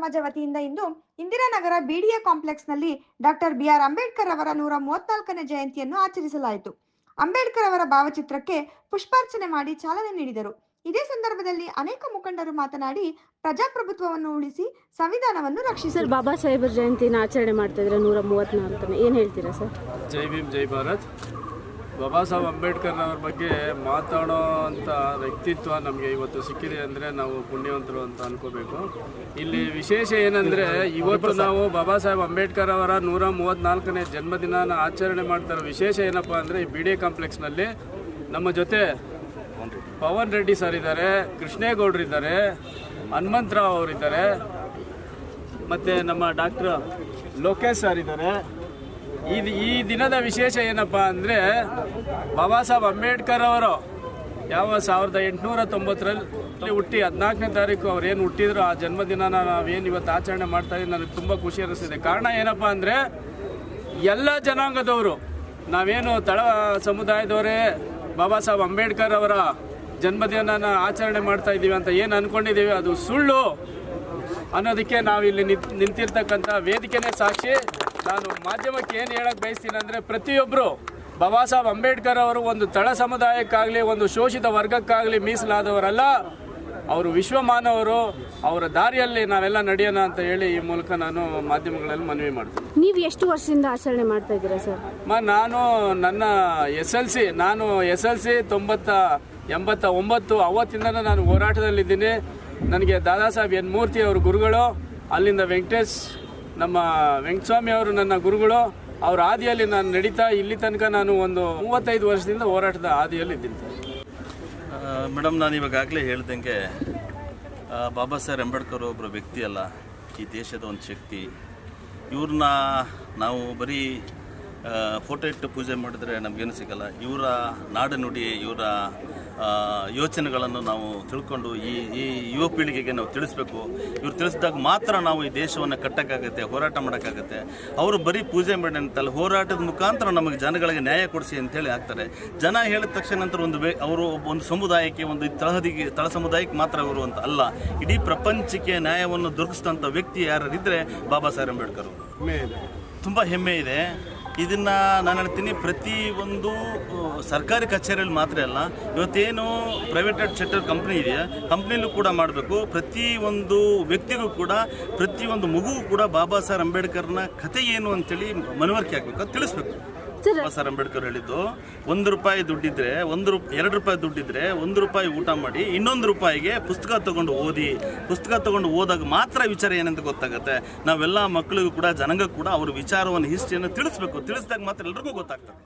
ಸಮಾಜ ವತಿಯಿಂದ ಇಂದು ಇಂದಿರಾನಗರ ಬಿಡಿಎ ಕಾಂಪ್ಲೆಕ್ಸ್ನಲ್ಲಿ ಡಾಕ್ಟರ್ ಬಿ ಆರ್ ಅಂಬೇಡ್ಕರ್ ಅವರ ನೂರ ಮೂವತ್ನಾಲ್ಕನೇ ಜಯಂತಿಯನ್ನು ಆಚರಿಸಲಾಯಿತು. ಅಂಬೇಡ್ಕರ್ ಅವರ ಭಾವಚಿತ್ರಕ್ಕೆ ಪುಷ್ಪಾರ್ಚನೆ ಮಾಡಿ ಚಾಲನೆ ನೀಡಿದರು. ಇದೇ ಸಂದರ್ಭದಲ್ಲಿ ಅನೇಕ ಮುಖಂಡರು ಮಾತನಾಡಿ ಪ್ರಜಾಪ್ರಭುತ್ವವನ್ನು ಉಳಿಸಿ ಸಂವಿಧಾನವನ್ನು ರಕ್ಷಿಸಿ. ಬಾಬಾ ಸಾಹೇಬರ ಜಯಂತಿಯನ್ನು ಆಚರಣೆ ಮಾಡ್ತಾ ಇದ್ರೆ ನೂರ ಮೂವತ್ನಾಲ್ಕನೇ? ಏನು ಹೇಳ್ತೀರಾ ಸರ್? ಜೈ ಭೀಮ್ ಜೈ ಭಾರತ್. ಬಾಬಾ ಸಾಹೇಬ್ ಅಂಬೇಡ್ಕರ್ ಅವ್ರ ಬಗ್ಗೆ ಮಾತಾಡೋ ಅಂಥ ವ್ಯಕ್ತಿತ್ವ ನಮಗೆ ಇವತ್ತು ಸಿಕ್ಕಿದೆ ಅಂದರೆ ನಾವು ಪುಣ್ಯವಂತರು ಅಂತ ಅನ್ಕೋಬೇಕು. ಇಲ್ಲಿ ವಿಶೇಷ ಏನಂದರೆ ಇವತ್ತು ನಾವು ಬಾಬಾ ಸಾಹೇಬ್ ಅಂಬೇಡ್ಕರ್ ಅವರ ನೂರ ಮೂವತ್ತ್ನಾಲ್ಕನೇ ಜನ್ಮದಿನಾನ ಆಚರಣೆ ಮಾಡ್ತಾರೋ ವಿಶೇಷ ಏನಪ್ಪ ಅಂದರೆ ಈ ಬಿ ಡಿ ಕಾಂಪ್ಲೆಕ್ಸ್ನಲ್ಲಿ ನಮ್ಮ ಜೊತೆ ಪವನ್ ರೆಡ್ಡಿ ಸರ್ ಇದ್ದಾರೆ, ಕೃಷ್ಣೇಗೌಡರು ಇದ್ದಾರೆ, ಹನುಮಂತರಾವ್ ಅವರಿದ್ದಾರೆ, ಮತ್ತು ನಮ್ಮ ಡಾಕ್ಟರ್ ಲೋಕೇಶ್ ಸರ್ ಇದ್ದಾರೆ. ಈ ಈ ದಿನದ ವಿಶೇಷ ಏನಪ್ಪ ಅಂದರೆ ಬಾಬಾ ಸಾಹೇಬ್ ಅಂಬೇಡ್ಕರ್ ಅವರು ಯಾವ ಸಾವಿರದ ಎಂಟುನೂರ ತೊಂಬತ್ತರಲ್ಲಿ ಹುಟ್ಟಿ ಹದಿನಾಲ್ಕನೇ ತಾರೀಕು ಅವ್ರು ಏನು ಹುಟ್ಟಿದ್ರು, ಆ ಜನ್ಮದಿನನ ನಾವೇನು ಇವತ್ತು ಆಚರಣೆ ಮಾಡ್ತಾ ಇದ್ದೀವಿ ನನಗೆ ತುಂಬ ಖುಷಿ ಅನಿಸ್ತಿದೆ. ಕಾರಣ ಏನಪ್ಪ ಅಂದರೆ ಎಲ್ಲ ಜನಾಂಗದವರು, ನಾವೇನು ತಳ ಸಮುದಾಯದವರೇ, ಬಾಬಾ ಸಾಹೇಬ್ ಅಂಬೇಡ್ಕರ್ ಅವರ ಜನ್ಮದಿನನ ಆಚರಣೆ ಮಾಡ್ತಾ ಇದ್ದೀವಿ ಅಂತ ಏನು ಅಂದ್ಕೊಂಡಿದ್ದೀವಿ ಅದು ಸುಳ್ಳು ಅನ್ನೋದಕ್ಕೆ ನಾವಿಲ್ಲಿ ನಿಂತ್ ನಿಂತಿರ್ತಕ್ಕಂಥ ವೇದಿಕೆನೇ ಸಾಕ್ಷಿ. ನಾನು ಮಾಧ್ಯಮಕ್ಕೆ ಏನು ಹೇಳಕ್ಕೆ ಬಯಸ್ತೀನಿ ಅಂದರೆ ಪ್ರತಿಯೊಬ್ಬರು ಬಾಬಾ ಸಾಹೇಬ್ ಅಂಬೇಡ್ಕರ್ ಅವರು ಒಂದು ತಳ ಸಮುದಾಯಕ್ಕಾಗಲಿ ಒಂದು ಶೋಷಿತ ವರ್ಗಕ್ಕಾಗಲಿ ಮೀಸಲಾದವರಲ್ಲ. ಅವರು ವಿಶ್ವಮಾನವರು ಅವರ ದಾರಿಯಲ್ಲಿ ನಾವೆಲ್ಲ ನಡೆಯೋಣ ಅಂತ ಹೇಳಿ ಈ ಮೂಲಕ ನಾನು ಮಾಧ್ಯಮಗಳಲ್ಲಿ ಮನವಿ ಮಾಡ್ತೀನಿ. ನೀವು ಎಷ್ಟು ವರ್ಷದಿಂದ ಆಚರಣೆ ಮಾಡ್ತಾ ಇದ್ದೀರಾ ಸರ್? ಮ ನಾನು ನನ್ನ ಎಸ್ ಎಲ್ ಸಿ ನಾನು ಎಸ್ ಎಲ್ ಸಿ ತೊಂಬತ್ತ ಎಂಬತ್ತ ಒಂಬತ್ತು ಅವತ್ತಿಂದ ನಾನು ಹೋರಾಟದಲ್ಲಿದ್ದೀನಿ. ನನಗೆ ದಾದಾ ಸಾಹೇಬ್ ಎನ್ ಮೂರ್ತಿ ಅವರು ಗುರುಗಳು ಅಲ್ಲಿಂದ ವೆಂಕಟೇಶ್ ನಮ್ಮ ವೆಂಕಟಸ್ವಾಮಿ ಅವರು ನನ್ನ ಗುರುಗಳು, ಅವ್ರ ಹಾದಿಯಲ್ಲಿ ನಾನು ನಡೀತಾ ಇಲ್ಲಿ ತನಕ ನಾನು ಒಂದು ಮೂವತ್ತೈದು ವರ್ಷದಿಂದ ಹೋರಾಟದ ಹಾದಿಯಲ್ಲಿದ್ದೀನಿ ಸರ್ ಮೇಡಮ್ ನಾನು ಇವಾಗಲೇ ಹೇಳ್ದಂಗೆ ಬಾಬಾ ಸಾಹೇಬ್ ಅಂಬೇಡ್ಕರ್ ಒಬ್ಬರು ವ್ಯಕ್ತಿ ಅಲ್ಲ. ಈ ದೇಶದ ಒಂದು ಶಕ್ತಿ. ಇವ್ರನ್ನ ನಾವು ಬರೀ ಫೋಟೋ ಇಟ್ಟು ಪೂಜೆ ಮಾಡಿದ್ರೆ ನಮಗೇನು ಸಿಗಲ್ಲ. ಇವರ ನಾಡು ನುಡಿ ಇವರ ಯೋಚನೆಗಳನ್ನು ನಾವು ತಿಳ್ಕೊಂಡು ಈ ಈ ಯುವ ಪೀಳಿಗೆಗೆ ನಾವು ತಿಳಿಸ್ಬೇಕು. ಇವ್ರು ತಿಳಿಸಿದಾಗ ಮಾತ್ರ ನಾವು ಈ ದೇಶವನ್ನು ಕಟ್ಟೋಕ್ಕಾಗುತ್ತೆ ಹೋರಾಟ ಮಾಡೋಕ್ಕಾಗುತ್ತೆ. ಅವರು ಬರೀ ಪೂಜೆ ಮಾಡಿ ಅಂತಲ್ಲ ಹೋರಾಟದ ಮುಖಾಂತರ ನಮಗೆ ಜನಗಳಿಗೆ ನ್ಯಾಯ ಕೊಡಿಸಿ ಅಂತೇಳಿ ಆಗ್ತಾರೆ ಜನ ಹೇಳಿದ ತಕ್ಷಣ ನಂತರ ಒಂದು ವೇ ಅವರು ಒಂದು ಸಮುದಾಯಕ್ಕೆ ಒಂದು ತಳಹದಿಗೆ ತಳ ಸಮುದಾಯಕ್ಕೆ ಮಾತ್ರ ಅವರು ಅಂತ ಅಲ್ಲ. ಇಡೀ ಪ್ರಪಂಚಕ್ಕೆ ನ್ಯಾಯವನ್ನು ದೊರಕಿಸಿದಂಥ ವ್ಯಕ್ತಿ ಯಾರಿದ್ರೆ ಬಾಬಾ ಸಾಹೇಬ್ ಅಂಬೇಡ್ಕರ್ ತುಂಬ ಹೆಮ್ಮೆ ಇದೆ. ಇದನ್ನು ನಾನು ಹೇಳ್ತೀನಿ ಪ್ರತಿ ಒಂದು ಸರ್ಕಾರಿ ಕಚೇರಿಯಲ್ಲಿ ಮಾತ್ರ ಅಲ್ಲ, ಇವತ್ತೇನು ಪ್ರೈವೇಟೆಡ್ ಸೆಕ್ಟರ್ ಕಂಪ್ನಿ ಇದೆಯಾ ಕಂಪ್ನಿಲೂ ಕೂಡ ಮಾಡಬೇಕು. ಪ್ರತಿ ಒಂದು ವ್ಯಕ್ತಿಗೂ ಕೂಡ ಪ್ರತಿಯೊಂದು ಮಗುವು ಕೂಡ ಬಾಬಾ ಸಾಹೇಬ್ ಅಂಬೇಡ್ಕರ್ನ ಕಥೆ ಏನು ಅಂತೇಳಿ ಮನವರಿಕೆ ಆಗಬೇಕು ಅದು ತಿಳಿಸ್ಬೇಕು. ಬಾಬಾ ಸಾಹೇಬ್ ಅಂಬೇಡ್ಕರ್ ಹೇಳಿದ್ದು ಒಂದು ರೂಪಾಯಿ ದುಡ್ಡಿದ್ರೆ ಒಂದು ರೂಪಾಯಿ ಎರಡು ರೂಪಾಯಿ ದುಡ್ಡಿದ್ರೆ ಒಂದು ರೂಪಾಯಿ ಊಟ ಮಾಡಿ ಇನ್ನೊಂದು ರೂಪಾಯಿಗೆ ಪುಸ್ತಕ ತಗೊಂಡು ಓದಿ ಪುಸ್ತಕ ತಗೊಂಡು ಓದಾಗ ಮಾತ್ರ ವಿಚಾರ ಏನಂತ ಗೊತ್ತಾಗುತ್ತೆ? ನಾವೆಲ್ಲ ಮಕ್ಕಳಿಗೂ ಕೂಡ ಜನಾಂಗ ಕೂಡ ಅವ್ರ ವಿಚಾರವನ್ನು ಹಿಸ್ಟ್ರಿಯನ್ನು ತಿಳಿಸ್ಬೇಕು. ತಿಳಿಸಿದಾಗ ಮಾತ್ರ ಎಲ್ರಿಗೂ ಗೊತ್ತಾಗ್ತದೆ.